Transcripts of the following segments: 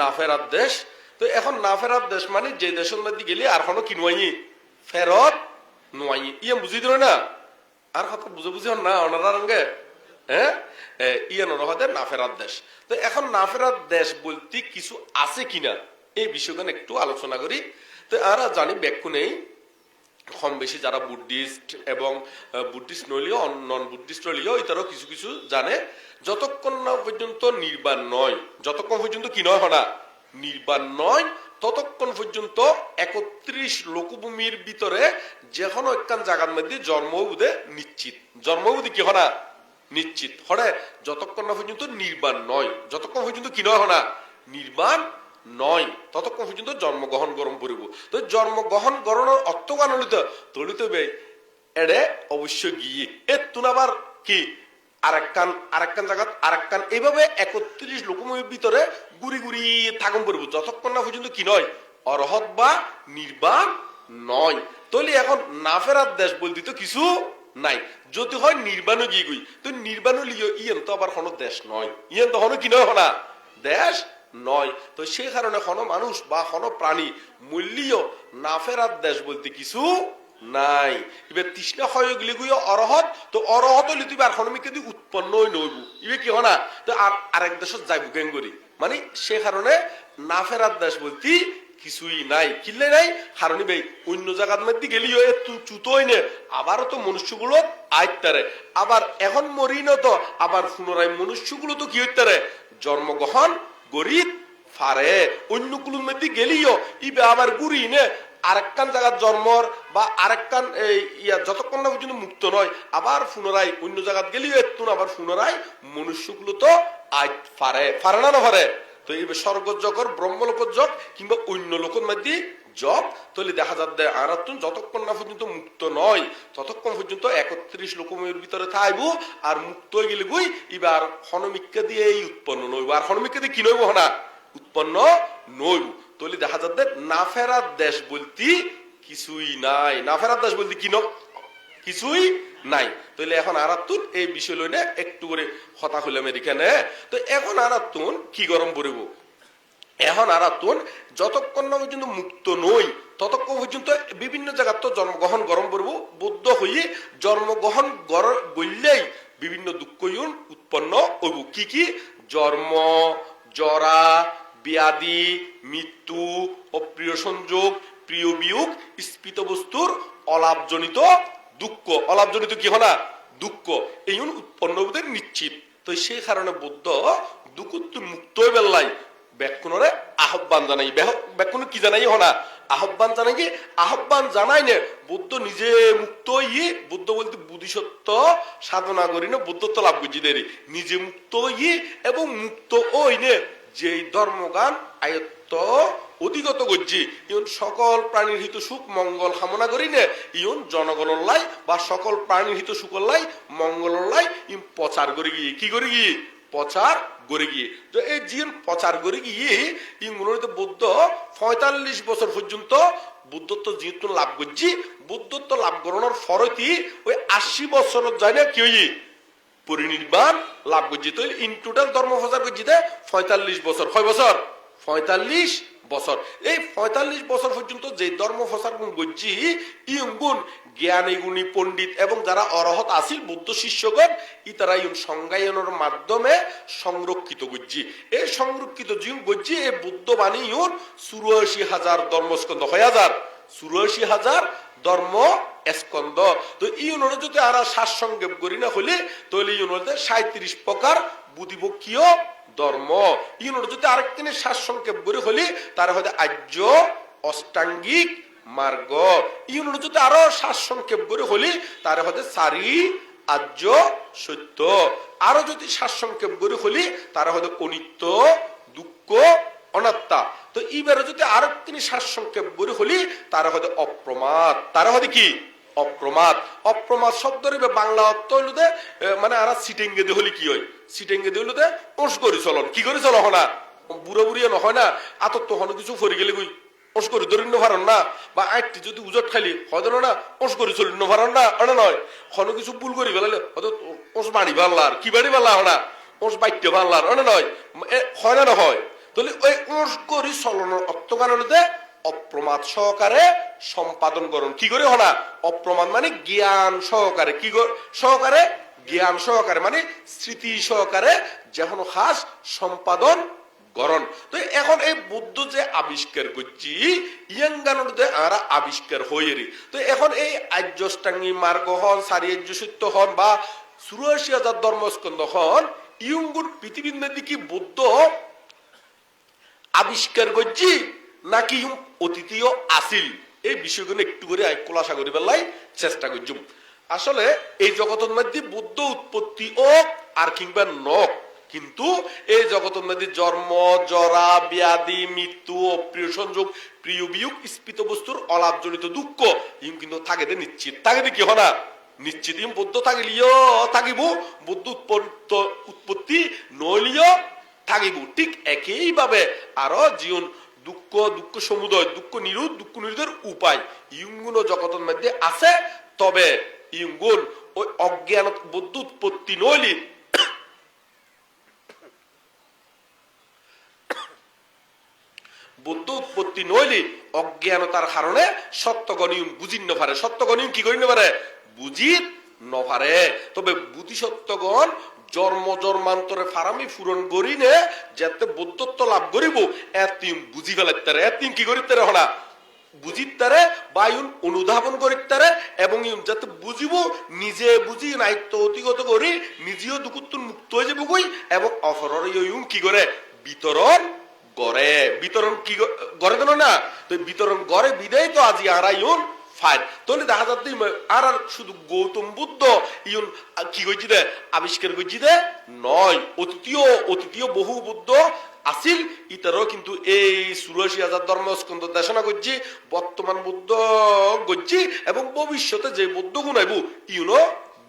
না ফেরার দেশ। তো এখন না ফেরার দেশ মানে যে দেশের মধ্যে গেলে আর কোনো কি নোয়াই ফেরত নোয়াই ইয়ে বুঝি দিল না? আর কথা বুঝে বুঝি না ওনারা রঙে। হ্যাঁ ইয়ে নরহদের না ফেরার দেশ। তো এখন না ফেরার দেশ বলতে কিছু আছে কিনা? এই বিষয়গুলো একটু আলোচনা করি। তো আর জানি ব্যাখ্যু নেই। কম বেশি যারা বুদ্ধিস্ট এবং বুদ্ধিস্ট নইলেও নন বুদ্ধিস্ট হইলেও এটারও কিছু কিছু জানে, যতক্ষণ না পর্যন্ত নির্বাণ নয়, যতক্ষণ পর্যন্ত কি নয় হনা, নির্বাণ নয়, ততক্ষণ পর্যন্ত একত্রিশ লোকভূমির ভিতরে যে কোনো একখান জায়গার মধ্যে জন্মবুধে নিশ্চিত। জন্মবুধি কি হনা? নিশ্চিত। হরে, যতক্ষণ না পর্যন্ত নির্বাণ নয়, যতক্ষণ পর্যন্ত কি নয় হনা, নির্বাণ নয়। ততক্ষণ পর্যন্ত জন্মগ্রহণ গরম পড়িব। তো জন্মগ্রহণ গরণের অর্থ গান হলিত তলিত বে এড়ে অবশ্য গিয়ে। এ তুন আবার কি? আরেকখান আরেকখান জায়গা আরেকখান এইভাবে একত্রিশ লোকময়ের ভিতরে গুড়ি গুড়ি থাকুন পড়ব। যতক্ষণ না পর্যন্ত কি নয়, অরহত বা নির্বাণ নয়। তলি এখন না ফেরার দেশ বলতে তো কিছু নাই। যদি হয় নির্বাণও গিয়ে গই। তো নির্বাণও লিও ইয়েন তো আবার কোনো দেশ নয়। ইয়েন তো হনো কি নয় হনা? দেশ নয়। তো সেই কারণে হন মানুষ বা হন প্রাণী মূল্যীয় না ফেরার দেশ বলতে কিছু নাই। এবার তৃষ্ণা হয় গেলে গুই অরহত, তো অরহত হলে তুই আর হনমিকে দি উৎপন্ন হই নইবু। ইবে কি হনা? তো আর আরেক দেশত যাইবু গেঙ্গরি মানে সে কারণে না ফেরার দেশ বলতে কিছুই নাই। কিনলে নাই? হারণি ভাই অন্য জায়গার মধ্যে গেলিও একটু চুতোই নে। আবারও তো মনুষ্যগুলো আইতারে আবার এখন মরিনত তো আবার পুনরায় মনুষ্যগুলো তো কি হইতারে জন্মগ্রহণ গরিব ফারে, অন্য কুলুর মধ্যে গেলিও, ইবে আবার গুড়ি নে, আরেকখান জায়গার জন্মর বা আরেকখান এই ইয়া যতক্ষণ না পর্যন্ত মুক্ত নয়, আবার পুনরায় অন্য জায়গাত গেলিও এত আবার পুনরায় মনুষ্যগুলো তো আজ ফারে ফারে না ফারে? তো এই স্বর্গ জগর ব্রহ্মলোক যোগ কিংবা অন্য লোকের মধ্যে জব, তাহলে দেখা যাচ্ছে আরাতুন যতক্ষণ না পর্যন্ত মুক্ত নয়, ততক্ষণ পর্যন্ত একত্রিশ লোকমের ভিতরে থাকব আর মুক্ত হয়ে গেলে গুই এবার হনমিক্কা দিয়ে এই উৎপন্ন নইব। আর হনমিক্কা দিয়ে কি নইব না উৎপন্ন নইব। তাহলে দেখা যাচ্ছে না ফেরার দেশ বলতে কিছুই নাই। না ফেরার দেশ বলতে কি ন কিছুই নাই। তাহলে এখন আরাতুন এই বিষয় লইনে একটু করে হতা হইলাম এখানে তো এখন আরাতুন কি গরম পড়িব? এখন আর তুন যতক্ষণ না পর্যন্ত মুক্ত নই, ততক্ষণ পর্যন্ত বিভিন্ন জায়গার তো জন্মগ্রহণ গরম করব বুদ্ধ হয়ে জন্মগ্রহণ বললেই বিভিন্ন দুঃখ ইউন উৎপন্ন হইব। কি কি? জন্ম, জরা, ব্যাধি, মৃত্যু অপ্রিয় সংযোগ প্রিয় বিয়োগ, স্ফীত বস্তুর অলাভজনিত দুঃখ। অলাভজনিত কি হনা দুঃখ। এই উৎপন্ন নিশ্চিত। তো সেই কারণে বুদ্ধ দুঃখ মুক্ত বেল্লাই ব্যাকুণরে আহ্বান জানাই। ব্যাকুণ কি জানাই হনা? আহ্বান জানাই কি আহ্বান জানাই নে বুদ্ধ নিজে মুক্ত ই বুদ্ধ বলতে বুদ্ধিসত্ব সাধনা করি না বুদ্ধত্ব লাভ করছি দেরি। নিজে মুক্ত ই এবং মুক্ত ওই নে যে ধর্মগান আয়ত্ত অধিগত করছি। ইউন সকল প্রাণীর হিত সুখ মঙ্গল কামনা করি নে ইউন জনগণের লাই বা সকল প্রাণীর হিত সুখর লাই মঙ্গলের লাই ইম প্রচার করে গিয়ে কি করে গিয়ে প্রচার করে গিয়ে। তো এই জিন প্রচার করে গিয়ে ইংরেজিতে বুদ্ধ পঁয়তাল্লিশ বছর পর্যন্ত বুদ্ধত্ব যেহেতু লাভ করছি। বুদ্ধত্ব লাভ করানোর ফরতি ওই আশি বছর যায় না কি হই পরিনির্বাণ লাভ করছি। তো ইন টোটাল ধর্ম প্রচার করছি পঁয়তাল্লিশ বছর। কয় বছর? পঁয়তাল্লিশ বছর। এই পঁয়তাল্লিশ বছর পর্যন্ত যে ধর্ম প্রচার করছি ইয়ঙ্গুন জ্ঞানী, গুণী, পণ্ডিত এবং যারা অরহত আসিল বুদ্ধ শিষ্যগণ ই তারা ইউন সংজ্ঞায়নের মাধ্যমে সংরক্ষিত করছি এই সংরক্ষিত জিন করছি এই বুদ্ধ বাণী ইউন চুরাশি হাজার ধর্মস্কন্ধ। হয় হাজার? চুরাশি হাজার ধর্ম স্কন্দ তো ইউনের যদি আর সারসংক্ষেপ করি না হলে, তাহলে ইউনতে সাঁত্রিশ প্রকার বুদ্ধিপক্ষীয় ধর্ম। ইউনোর যদি আরেকদিনে সারসংক্ষেপ করে হলে তার হয়তো আর্য, অষ্টাঙ্গিক মার্গ। ইউনোর যদি আরও সারসংক্ষেপ করে হলি তার হয়তো সারি, আর্য, সত্য। আরও যদি সারসংক্ষেপ করে হলি তার হয়তো অনিত্য, দুঃখ, অনাত্মা। তো এইবারে যদি আরও তিনি করে হলি তারা হয়তো অপ্রমাদ। তারা হয়তো কি? অপ্রমাদ। অপ্রমাদ শব্দের বাংলা অর্থ হইল দে মানে আর সিটেঙ্গে দিয়ে হলি কি হয়? সিটেঙ্গে দিয়ে হইল দে ওস করি চলন। কি করে চল না বুড়ো বুড়িয়ে নহয় না? আতর তো হন কিছু ফরি গেলে গুই ওস করি ধরিন ভারন না? বা আইটি যদি উজট খালি হয়তো না? ওস করি চলিন ভারন না? অনে নয়। হন কিছু ভুল করি ফেলালে, হয়তো ওস বাড়ি ভাল্লার। কি বাড়ি ভাল্লা হনা? ওস বাইটে ভাল্লার। অনে নয়। হয় না নহয় তাহলে ওই ওস করি চলনের অর্থগান হলে অপ্রমাদ সহকারে সম্পাদন করুন। কি করে হনা? অপ্রমাদ মানে জ্ঞান সহকারে। কি কর- সহকারে? জ্ঞান সহকারে মানে স্মৃতি সহকারে যেমন হাস সম্পাদন গরণ তো এখন এই বুদ্ধ যে আবিষ্কার করছি, ইয়াঙ্গানোর যে আরা আবিষ্কার হইয়েরি তো এখন এই আর্যষ্টাঙ্গী মার্গ হন, সারি আর্য সত্য হন বা চুরাশি হাজার ধর্মস্কন্দ হন, ইয়ঙ্গুর পৃথিবীর মধ্যে কি বুদ্ধ আবিষ্কার করছি? নাকি অতীতীয় আসিল? এই বিষয়গুলো একটু করে খোলাসা করি বেলাই চেষ্টা করছুম আসলে এই জগতের মধ্যে বুদ্ধ উৎপত্তি ওক আর কিংবা নক কিন্তু এই জগতের মধ্যে জন্ম, জরা, ব্যাধি, মৃত্যু অপ্রিয় সংযোগ প্রিয় বিয়োগ স্ফীত বস্তুর অলাভজনিত দুঃখ ইম কিন্তু থাকে নিশ্চিত। থাকে কি হনা? নিশ্চিত ইম বুদ্ধ থাকিলিও, থাকিব। বুদ্ধ উৎপন্ন উৎপত্তি নইলিও থাকিব। ঠিক একইভাবে আরও জীবন দুঃখ দুঃখ সমুদয়, দুঃখ নিরোধ দুঃখ নিরোধের উপায়। ইয়ুঙ্গুন জগতের মধ্যে আছে, তবে ইয়ুঙ্গুন ওই অজ্ঞান বুদ্ধ উৎপত্তি নইলি বুদ্ধ উৎপত্তি নইলি অজ্ঞানতার কারণে সত্যগণিয়ম বুঝিন নপারে সত্যগণিয়ম কি করি নপারে বুঝিত নপারে তবে বুদ্ধি সত্যগণ জন্ম জন্মান্তরে ফারামি পূরণ করি নে যাতে বুদ্ধত্ব লাভ করিব। এতিম বুঝি ফেলাইতারে, এতিম কি করি তারে হনা? বুঝিত তারে বা ইউন অনুধাবন করিত তারে এবং ইউন যাতে বুঝিব, নিজে বুঝি নাইত্য অতিগত করি, নিজেও দুকুত্তুর মুক্ত হয়ে যাব কই, এবং অফরর ইউন কি করে? বিতরণ গড়ে বিতরণ কি গড়ে দেন না? তো বিতরণ গড়ে বিদায় তো আজি আরা ইউন ফাইন তাহলে দেখা যাচ্ছে আর আর শুধু গৌতম বুদ্ধ, ইউন, কি দে আবিষ্কার দে নয়, অতীতীয় অতীতীয় বহু বুদ্ধ আসিল ইতারও কিন্তু এই হাজার দেশনা করছি বর্তমান বুদ্ধ করছি এবং ভবিষ্যতে যে বুদ্ধ গুণাইব ইউনো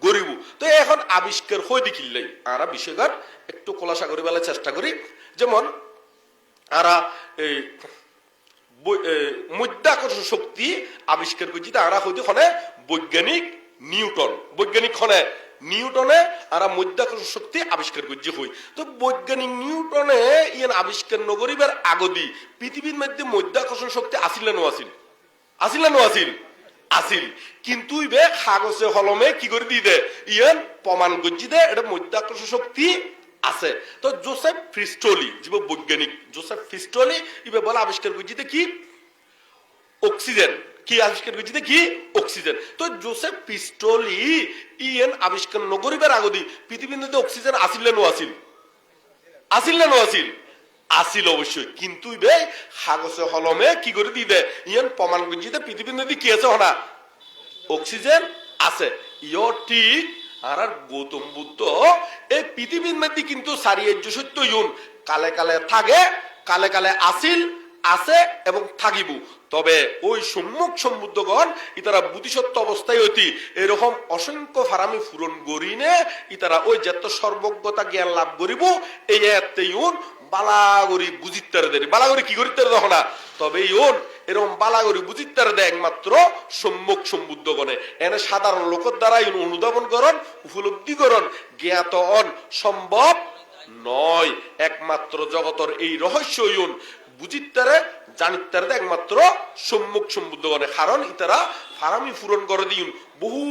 গরিব। তো এখন আবিষ্কার হয়ে দেখিল্লাই আরা বিষয়গার একটু খোলাসা করি চেষ্টা করি। যেমন আরা এই মধ্যাকর্ষণ শক্তি আবিষ্কার করছি, তারা হইতে খনে বৈজ্ঞানিক নিউটন। বৈজ্ঞানিক খনে নিউটনে আরা মধ্যাকর্ষণ শক্তি আবিষ্কার করছি হই। তো বৈজ্ঞানিক নিউটনে ইয়ান আবিষ্কার নগরিবার আগদি পৃথিবীর মধ্যে মধ্যাকর্ষণ শক্তি আসিল নো আসিল? আসিল না আসিল? আসিল। কিন্তু ইবে কাগজে হলমে কি করে দিয়ে দে ইয়ান প্রমাণ করছি দে, এটা মধ্যাকর্ষণ শক্তি আছে। তো জোসেফ ফ্রিস্টোলি যে বৈজ্ঞানিক, জোসেফ ফ্রিস্টোলি ইবে বলে আবিষ্কার করছি কি? অক্সিজেন। কি আবিষ্কার করছি কি? অক্সিজেন। তো জোসেফ পিস্টলি ইয়েন আবিষ্কার নগরিবার আগদি মধ্যে অক্সিজেন আসিল না আসিল আসিল না আসিল আসিল অবশ্যই কিন্তু ইবে কাগজে হলমে কি করে দিয়ে দে? ইয়ান প্রমাণ করছি দে পৃথিবীর মধ্যে কি আছে হনা অক্সিজেন আছে। ইয় ঠিক আর গৌতম বুদ্ধ, এই পৃথিবীর মধ্যে কিন্তু সারিয়ার্য সত্য ইউন। কালে কালে থাকে, কালে কালে আসিল আছে এবং থাকিব। তবে ওই সম্মুখ সম্বুদ্ধগণ, ইতারা বুদ্ধিসত্য অবস্থায় অতি। এরকম অসংখ্য ফারামি পূরণ করিনে, ইতারা ওই যেত সর্বজ্ঞতা জ্ঞান লাভ করিব, এই এতে ইউন বালাগরি দেরি। বালাগরি কি করিতে তবে ইউন এরকম বালাগরি বুঝিত্তারে দেয় একমাত্র সম্মুখ সম্বুদ্ধগণে এনে সাধারণ লোকের দ্বারা অনুধাবন করন, উপলব্ধি করন, জ্ঞাত অন সম্ভব নয়। একমাত্র জগতর এই রহস্য ইউন বুঝিত্তারে, জানিত্তারে দেয় একমাত্র সম্মুখ সম্বুদ্ধগণে কারণ ইতারা ফারামি পূরণ করে দিন বহু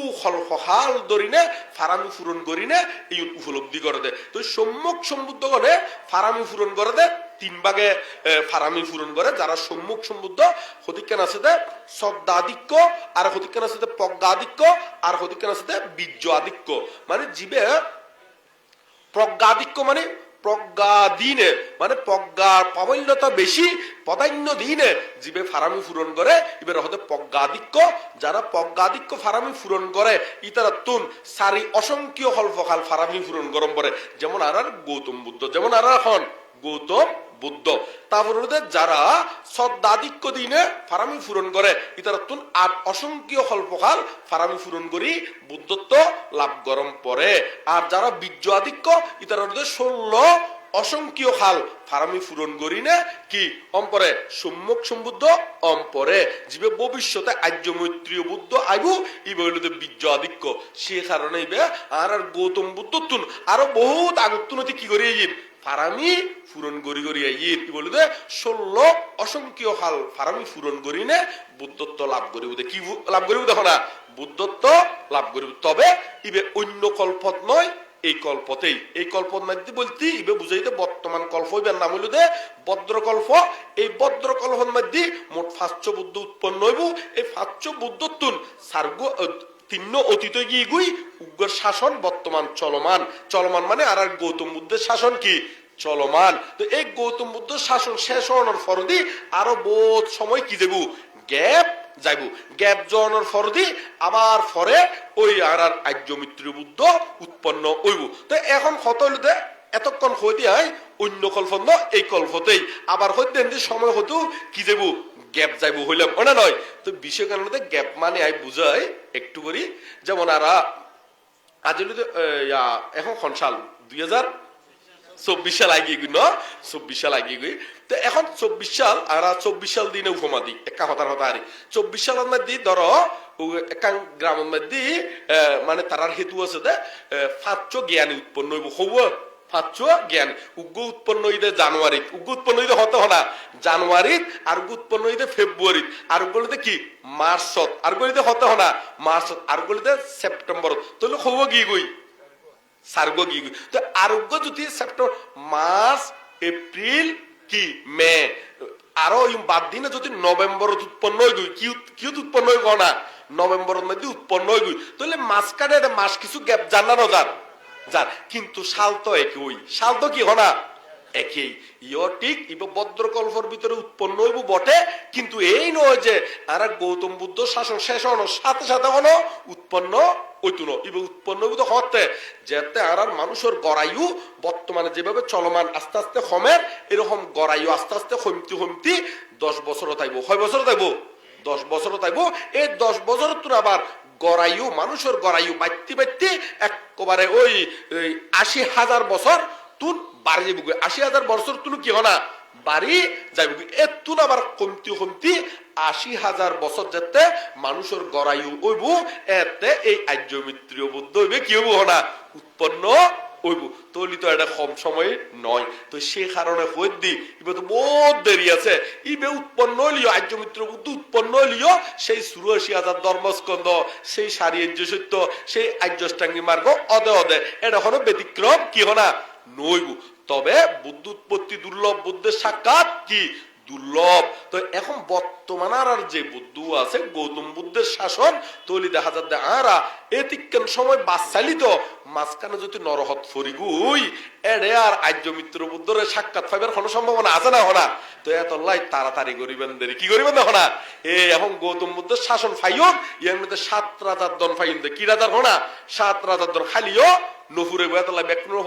হাল ধরিনে ফারামি পূরণ করিনে এই উপলব্ধি করে দে তো সম্মুখ সম্বুদ্ধগণে ফারামি পূরণ করে দে তিন ভাগে ফারামি পূরণ করে, যারা সম্মুখ সম্বুদ্ধ হতিকান আছে দে শ্রদ্ধাধিক্য আর হতিকান আছে প্রজ্ঞাধিক্য আর হতিকান আছে বীর্য আধিক্য মানে জীবে প্রজ্ঞাধিক্য মানে প্রজ্ঞা দিনে মানে প্রজ্ঞার প্রাবল্যতা বেশি পদান্য দিনে জীবে ফারামি পূরণ করে, এবার হতে প্রজ্ঞাধিক্য যারা প্রজ্ঞাধিক্য ফারামি পূরণ করে ইতারা তুন সারি অসংখ্য হল্পকাল ফারামি পূরণ গরম করে। যেমন আর গৌতম বুদ্ধ, যেমন আর হন গৌতম বুদ্ধ। তারপর যারা শ্রদ্ধাধিক্য দিনে ফারামি পূরণ করে ইতারা তুন আর অসংখ্য হল্পকাল ফারামি পূরণ করি বুদ্ধত্ব লাভ গরম পরে। আর যারা বীর্য আধিক্য ইতারা হতে ষোলো অসংখ্য খাল ফারামি পূরণ করি না কি? অম্পরে সম্মুখ সম্বুদ্ধ অম্পরে জীবে ভবিষ্যতে আর্য মৈত্রীয় বুদ্ধ আইবু ইবে হইল বীর্য আধিক্য। সে কারণে আর আর গৌতম বুদ্ধ তুন আরও বহুত আগতুনতি কি করি ইব ফারামি ফুরন গরি গরি ইয়ে কি বলে দে ষোলো অসংখ্য হাল ফারামি ফুরন গরি নে বুদ্ধত্ব লাভ করিব দে কি লাভ করিব দেখো না বুদ্ধত্ব লাভ করিব তবে ইবে অন্য কল্পত নয়, এই কল্পতেই। এই কল্পর মধ্যে বলতে, ইবে বুঝাইতে বর্তমান কল্প ইবার নাম হইল দে বদ্রকল্প এই বদ্রকল্পের মধ্যে মোট ফাঁচ বুদ্ধ উৎপন্ন হইব। এই ফাঁচ বুদ্ধত্তুন সার্গ তিন্ন অতীত গিয়ে গুই, উগ্র শাসন বর্তমান চলমান। চলমান মানে আর আর গৌতম বুদ্ধের শাসন কি? চলমান। তো এই গৌতম বুদ্ধ শাসন শেষ হওয়ার ফরদি আরও বহুত সময় কি দেবু? গ্যাপ যাইব। গ্যাপ জনের ফরদি আবার ফরে ওই আর আর আর্য মিত্র বুদ্ধ উৎপন্ন হইব। তো এখন দে, এতক্ষণ হইতে হয় অন্য কল্প এই কল্পতেই। আবার হইতে এমনি সময় হতো কি যাব গ্যাপ যাইব হইলাম। ওনা নয়। তো বিষয় কারণে গ্যাপ মানে আই বুঝাই একটু করি। যেমন আর, আজ এখন খন সাল, দুই হাজার চব্বিশ সাল আগিয়ে গই ন? চব্বিশ সাল আগিয়ে গই তো এখন চব্বিশ সাল, আর চব্বিশ সাল দিনে উপমা দি একা হতার হতা আরে চব্বিশ সালের মধ্যে ধর একাং গ্রামের মধ্যে মানে তারার হেতু আছে যে ফাঁচ জ্ঞানী উৎপন্ন হইব। হব। ফাঁচ জ্ঞান। উগ্র উৎপন্ন হইতে জানুয়ারিত। উগ্র উৎপন্ন হইতে হতে হনা জানুয়ারিত, আর উগ্র উৎপন্ন হইতে ফেব্রুয়ারিত। আর গুলিতে কি? মার্চত। আর গুলিতে হতে হনা মার্চত। আর গুলিতে সেপ্টেম্বরত। তাহলে হব কি গই সার্গ কি তো আরোগ্য যদি সেপ্টেম্বর, মার্চ, এপ্রিল কি? মে। আরও বাদ দিনে যদি নভেম্বর উৎপন্ন হয়ে গই কি উৎ- কি উৎপন্ন হয়ে গো না? নভেম্বরের মধ্যে উৎপন্ন হয়ে গই তাহলে মাঝখানে একটা মাস কিছু গ্যাপ জানানো যার যার। কিন্তু সাল তো একই সাল তো কি হনা? একই। ইয় ঠিক, ইব ভিতরে উৎপন্ন হইব বটে, কিন্তু এই নয় যে আর গৌতম বুদ্ধ শাসন শেষ হওয়ার সাথে সাথে হলো উৎপন্ন উৎপন্ন হতে, যেতে আর বর্তমানে যেভাবে চলমান, আস্তে আস্তে কমের এরকম গড়াইও আস্তে আস্তে কমতি কমতি দশ বছর তাইব ছয় বছর তাইব দশ বছর তাইব এই দশ বছর আবার গড়াইও মানুষের গড়াইও বাড়তে বাড়তে একেবারে ওই আশি হাজার বছর তুন বাড়ি যাব আশি হাজার বছর তুন কি হনা? বাড়ি যাবি এ তুন আবার কমতি কমতি আশি হাজার বছর যাতে মানুষের গড়াইও ওইবু এতে এই আর্য মিত্রীয় বুদ্ধ হইবে কি হইব হনা? উৎপন্ন তো এটা কম সময় নয়। তো সে কারণে হই দি ইবে তো বহুত দেরি আছে। ইবে উৎপন্ন হইলিও, আর্য মিত্র বুদ্ধ উৎপন্ন হইলিও, সেই হাজার ধর্মস্কন্ধ, সেই সারি সত্য, সেই আর্যষ্টাঙ্গী মার্গ অদে অদে এটা হলো ব্যতিক্রম কি হনা? নইব। তবে বুদ্ধ উৎপত্তি দুর্লভ, বুদ্ধের সাক্ষাৎ কি? দুর্লভ। তো এখন বর্তমান আর যে বুদ্ধ আছে, গৌতম বুদ্ধের শাসন তৈলি দেখা যাচ্ছে আরা এতিকেন সময় বাচ্চালিত মাঝখানে যদি নরহত ফরিগুই এড়ে আর আর্য মিত্র বুদ্ধরে সাক্ষাৎ পাইবার কোনো সম্ভাবনা আছে না হনা? তো এত লাই তাড়াতাড়ি করিবেন দেরি। কি করিবেন দেখো না এ এখন গৌতম বুদ্ধের শাসন ফাইও এর মধ্যে সাত রাজার দন ফাইন কি রাজার হনা? সাত রাজার দন খালিও নফুরে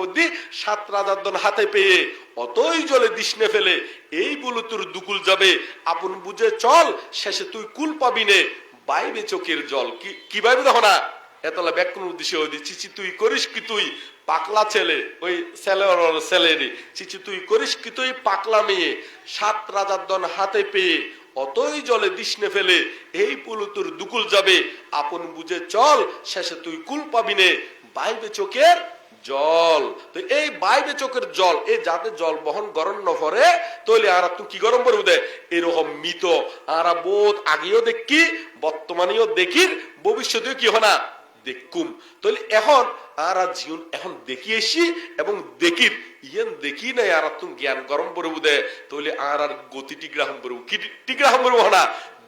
হদ্দি সাত রাজার দন হাতে পেয়ে অতই জলে দিশনে ফেলে, এই বলে তোর দুকুল যাবে। আপন বুঝে চল, শেষে তুই কুল পাবি নে। বাইবে চোখের জল। কি কি বাইবে দেখো না এতলা বেকনুর উদ্দেশ্যে ওই চিচি, তুই করিস কি তুই? পাকলা ছেলে, ওই ছেলে ওর ছেলে রে চিচি, তুই করিস কি তুই? পাকলা মেয়ে। সাত রাজার দন হাতে পেয়ে অতই জলে দিশনে ফেলে এই পুলু তোর দুকুল যাবে। আপন বুঝে চল, শেষে তুই কুল পাবি নে। বাইবে চোখের জল। তো এই বাইবে চোখের জল এই যাতে জল বহন গরম নফরে তৈলে আর তুই কি গরম করব দে এরকম মৃত। আর বোধ আগেও দেখি, বর্তমানেও দেখির, ভবিষ্যতেও কি হনা? দেখুম তাহলে এখন আর জীবন এখন দেখি এসি এবং দেখির। ইয়েন দেখি নাই আর তুমি জ্ঞান গরম করব দে। তাহলে আর আর গতি টিগ্রাহম করব কি টিগ্রাহম করব না?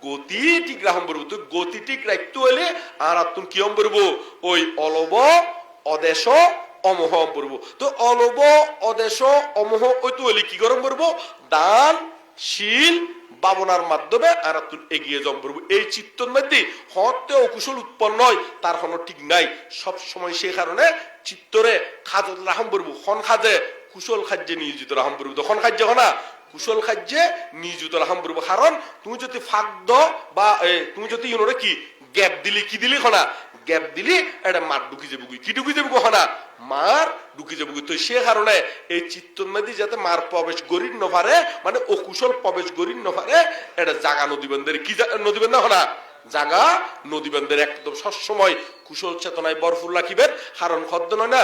গতি টিগ্রাহম করব তো গতি রাখতে হলে আর আর তুমি কিয়ম করব ওই অলব, অদেশ, অমোহ করব তো অলব, অদেশ, অমোহ ওই তো হলে কি গরম করব দান শীল বাবনার মাধ্যমে আর এগিয়ে জম করব এই চিত্তর মধ্যে হতে অকুশল উৎপন্ন হয় তার কোনো ঠিক নাই। সব সময় সেই কারণে চিত্তরে খাজত রাহাম করব খন খাজে কুশল খাদ্যে নিয়োজিত রাহাম করব তখন খাদ্য হনা কুশল খাদ্যে নিয়োজিত রাহাম করব কারণ তুমি যদি ফাঁকদ বা এ, তুমি যদি ইউনোরে কি গ্যাপ দিলি কি দিলি হনা গ্যাপ দিলি এটা মার ঢুকি যাব কি ঢুকি যাব হনা? মার ঢুকি যাব তো সে কারণে এই চিত্তর মধ্যে যাতে মার প্রবেশ গরিব নভারে মানে অকুশল প্রবেশ গরিব নভারে এটা জাগা নদীবন্ধের কি নদীবন্ধ হনা? জাগা নদীবন্ধের একদম সবসময় কুশল চেতনায় বরফুল রাখিবেন হারণ খদ্দ নয় না,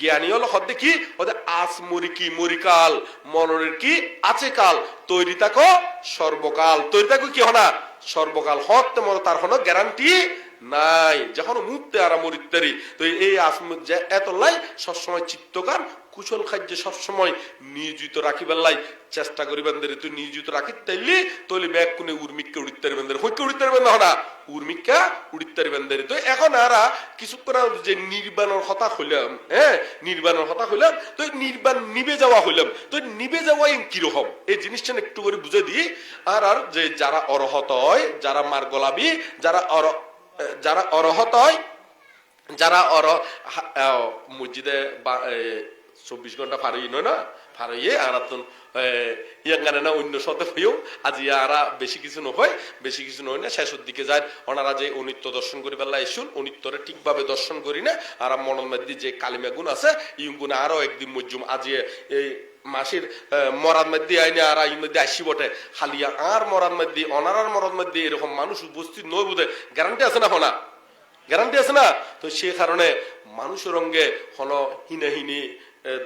জ্ঞানী হলো হদ্দে কি? ওদের আস মরি কি মরিকাল মনরের কি আছে কাল তৈরি থাকো সর্বকাল তৈরি থাকো কি হনা? সর্বকাল হতে মনে তার কোনো গ্যারান্টি নাই। যখন মুহূর্তে আর মরিত্তারি তো এই এত লাই সবসময় চিত্তকার, কুশল খাদ্য সবসময় নিয়োজিত রাখিবার লাই চেষ্টা করিবেন তুই নিয়োজিত রাখি তাইলি তৈলি ব্যাগ কোনে উর্মিককে উড়িতে হইকে উড়িতে পারবেন না উর্মিকা উড়িতে পারবেন তো এখন আরা কিছুক্ষণ যে নির্বাণের কথা হইলাম হ্যাঁ নির্বাণের কথা হইলাম, তো নির্বাণ নিবে যাওয়া হইলাম। তো নিবে যাওয়া কীরকম এই জিনিসটা একটু করে বুঝে দিই। আর আর যে যারা অরহত হয়, যারা মার যারা অর যারা অরহত হয়, যারা অর মসজিদে চব্বিশ ঘণ্টা ফারই নয় না? ফারইয়ে আর তুন ইয়াঙ্গানে না অন্য সাথে হইও। আজি আরা বেশি কিছু নহয় বেশি কিছু নয় না, শেষের দিকে যায়। ওনারা যে অনিত্য দর্শন করি বেলা এসুন, অনিত্যরে ঠিকভাবে দর্শন করি না। আর মধ্যে যে কালিমা গুণ আছে ইউন গুণ আরও একদিন মজ্জুম আজি এই মাসির মরার মধ্যে আইনে আর আইন মধ্যে আসি বটে। হালিয়া আর মরার মধ্যে অনারার মরার মধ্যে এরকম মানুষ উপস্থিত নয় বোধে গ্যারান্টি আছে না হনা গ্যারান্টি আছে না? তো সে কারণে মানুষের অঙ্গে হলো হিনে হিনি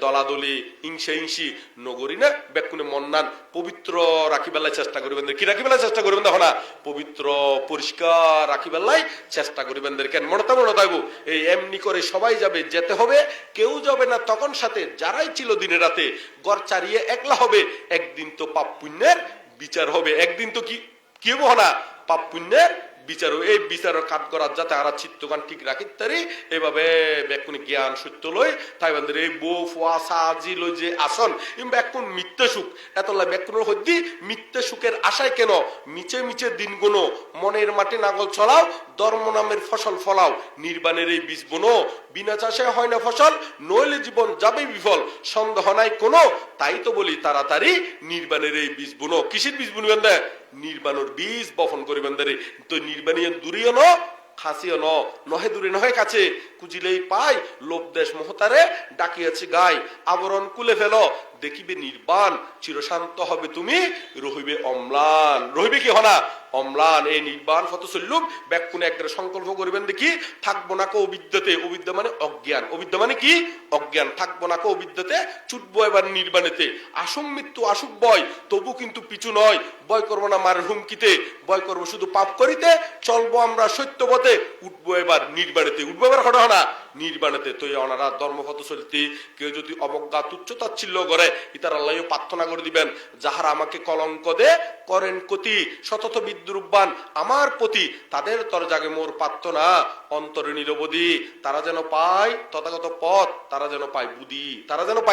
দলাদলি, হিংসে হিংসি, নগরী না, বেকুনে মন্নান, পবিত্র রাখিবেলাই চেষ্টা করিবেন কি রাখিবেলাই চেষ্টা করিবেন দেখো না? পবিত্র, পরিষ্কার রাখিবেলাই চেষ্টা করিবেন কেন? মনে তো মনে তাইব, এই এমনি করে সবাই যাবে, যেতে হবে, কেউ যাবে না, তখন সাথে যারাই ছিল দিনে রাতে, গড় চারিয়ে একলা হবে, একদিন তো পাপ পুণ্যের বিচার হবে। একদিন তো কি কি হব না? পাপ পুণ্যের বিচার এই বিচারের কাজ করার যাতে আর চিত্তগান ঠিক রাখি তারি, এভাবে বেকুনি জ্ঞান সত্য লই তাই বান্ধব এই বউ ফুয়া সাজি লই যে আসন বেকুন মিথ্যে সুখ। এত লাই বেকুনের হদ্দি মিথ্যে সুখের আশায় কেন? মিচে মিচে দিন গুনো মনের মাটি নাগল চলাও ধর্ম নামের ফসল ফলাও। নির্বাণের এই বীজ বুনো, বিনা চাষে হয় না ফসল, নইলে জীবন যাবে বিফল। সন্দেহ নাই কোনো, তাই তো বলি তাড়াতাড়ি নির্বাণের এই বীজ বুনো। কিসের বীজ বুনবেন না নির্বাণের বীজ বপন করিবেন দারে তো নির্বাণীয় দূরে ন খাসিও ন। নহে দূরে নহে কাছে। কুজিলেই পাই, লোভ দেশ মহতারে ডাকিয়াছি গাই। আবরণ কুলে ফেল, দেখিবে নির্বাণ চিরশান্ত হবে তুমি রহিবে অম্লান। রহিবে কি হনা? অম্লান এই নির্বাণ ফত চল্লুম ব্যাকুনে একবারে সংকল্প করিবেন দেখি, থাকব না কো অবিদ্যাতে, অবিদ্যা মানে অজ্ঞান। অবিদ্যা মানে কি? অজ্ঞান। থাকব না কো অবিদ্যাতে, ছুটবো এবার নির্বাণেতে। আসুম মৃত্যু আসুক বয়, তবু কিন্তু পিছু নয়। বয় করব না মার হুমকিতে ভয় করব শুধু পাপ করিতে, চলবো আমরা সত্যপথে, উঠবো এবার নির্বাণেতে। উঠবো এবার ঘটনা নির্বাণেতে। তো এই অনারা ধর্মপথ চলতে কেউ যদি অবজ্ঞা তুচ্ছ তাচ্ছিল্য করে, ইতার আল্লাহ প্রার্থনা করে দিবেন, যাহারা আমাকে কলঙ্ক দে, করেন কতি শতত বিদ্রুপবান আমার প্রতি তাদের তরজাগে মোর না অন্তরে নিরবধি তারা যেন পায় তথাগত পথ, তারা যেন পায় বুদ্ধি, তারা যেন পায়